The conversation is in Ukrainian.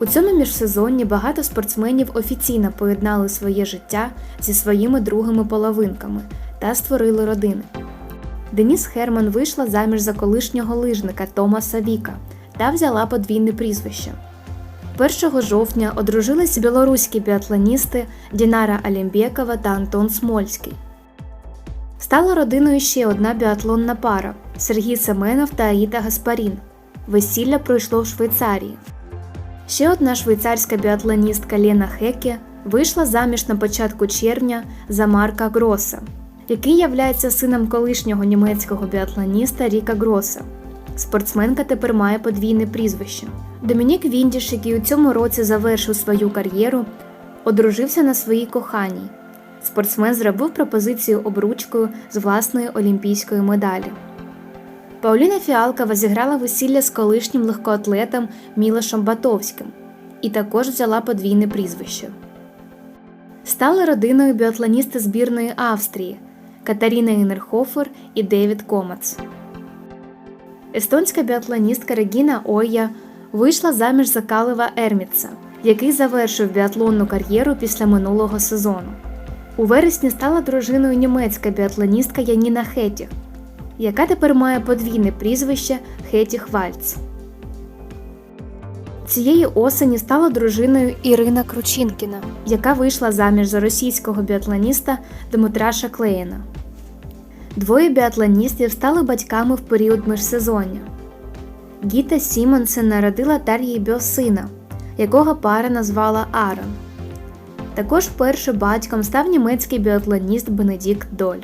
У цьому міжсезонні багато спортсменів офіційно поєднали своє життя зі своїми другими половинками та створили родини. Деніс Херман вийшла заміж за колишнього лижника Томаса Віка та взяла подвійне прізвище. 1 жовтня одружились білоруські біатлоністи Дінара Алімбєкова та Антон Смольський. Стала родиною ще одна біатлонна пара Сергій Семенов та Аїда Гаспарін. Весілля пройшло в Швейцарії. Ще одна швейцарська біатлоністка Лена Хеке вийшла заміж на початку червня за Марка Гроса, який являється сином колишнього німецького біатлоніста Ріка Гроса. Спортсменка тепер має подвійне прізвище. Домінік Віндіш, який у цьому році завершив свою кар'єру, одружився на своїй коханій. Спортсмен зробив пропозицію обручкою з власної олімпійської медалі. Пауліна Фіалкова зіграла весілля з колишнім легкоатлетом Мілошем Батовським і також взяла подвійне прізвище. Стали родиною біатлоністи збірної Австрії Катаріна Інерхофер і Девід Комац. Естонська біатлоністка Регіна Ойя вийшла заміж за Калева Ермітса, який завершив біатлонну кар'єру після минулого сезону. У вересні стала дружиною німецька біатлоністка Яніна Хетіх, яка тепер має подвійне прізвище Хетіх Вальц. Цієї осені стала дружиною Ірина Кручинкіна, яка вийшла заміж за російського біатлоніста Дмитра Шаклеїна. Двоє біатлоністів стали батьками в період міжсезоння. Гіта Сімонсен народила Дар'ї Біосина, якого пара назвала Арон. Також першим батьком став німецький біатлоніст Бенедікт Доль.